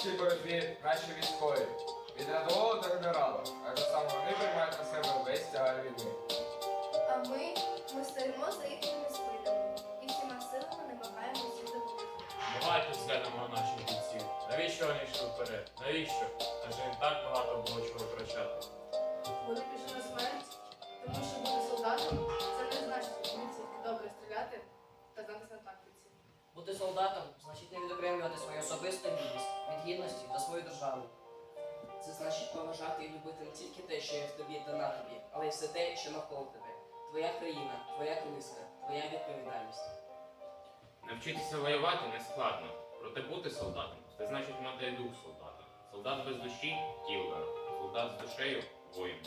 І головні в цій боротьбі наші військові. Від рядового до генерала, адже саме вони приймають на себе весь тягар війни. А ми, ми стоїмо за їхніми спинами і всіма силами намагаємося їм допомогти. Давайте зглянемо на наших бійців. Навіщо вони йшли вперед? Навіщо? Адже їм так багато було чого втрачати. Вони пішли на смерть, тому що бути солдатом це не значить вміти тільки добре стріляти та знатися на тактиці. Бути солдатом значить не відокремлювати свою особисту гідність від гідності та свою державу. Це значить поважати і любити не тільки те, що є в тобі та на тобі, але й все те, що навколо тебе. Твоя країна, твоя колиска, твоя відповідальність. Навчитися воювати не складно, проте бути солдатом це значить мати дух солдата. Солдат без душі кіллер, солдат з душею воїн.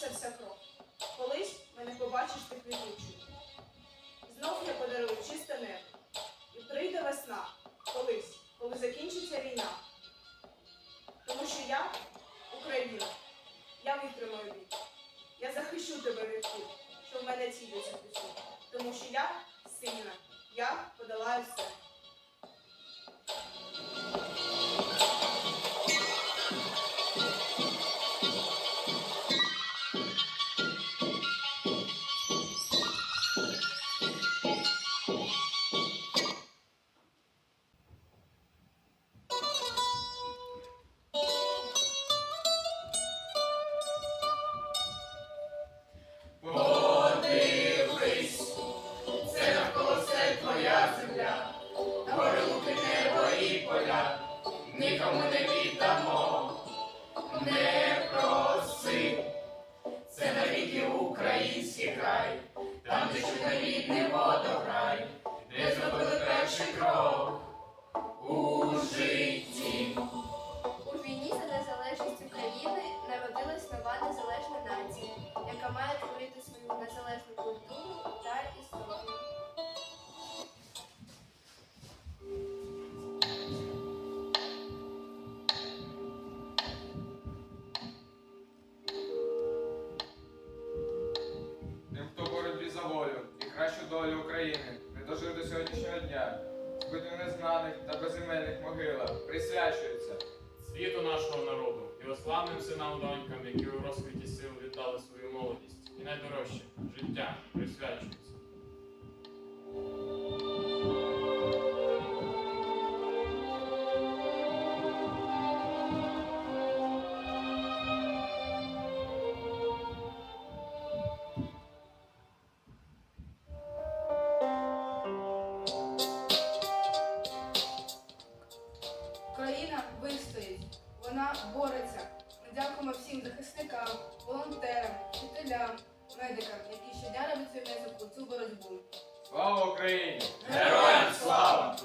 Розчиниться вся кров. Колись мене побачиш ти квітучою. Знов я подарую чисте небо. І прийде весна, колись, коли закінчиться війна. Тому що я Україна, я витримаю бій. Я захищу тебе від куль, що в мене ціляться пісу. Тому що я сильна, я подолаю все. України, не дожив до сьогоднішнього дня. Збити в незнаних та безіменних могилах присвячується. світу нашого народу, і славним синам донькам, які у розквіті сил віддали свою молодість, і найдорожче життя присвячується. які ще робить свою внесок у цю боротьбу. Слава Україні! Героям слава!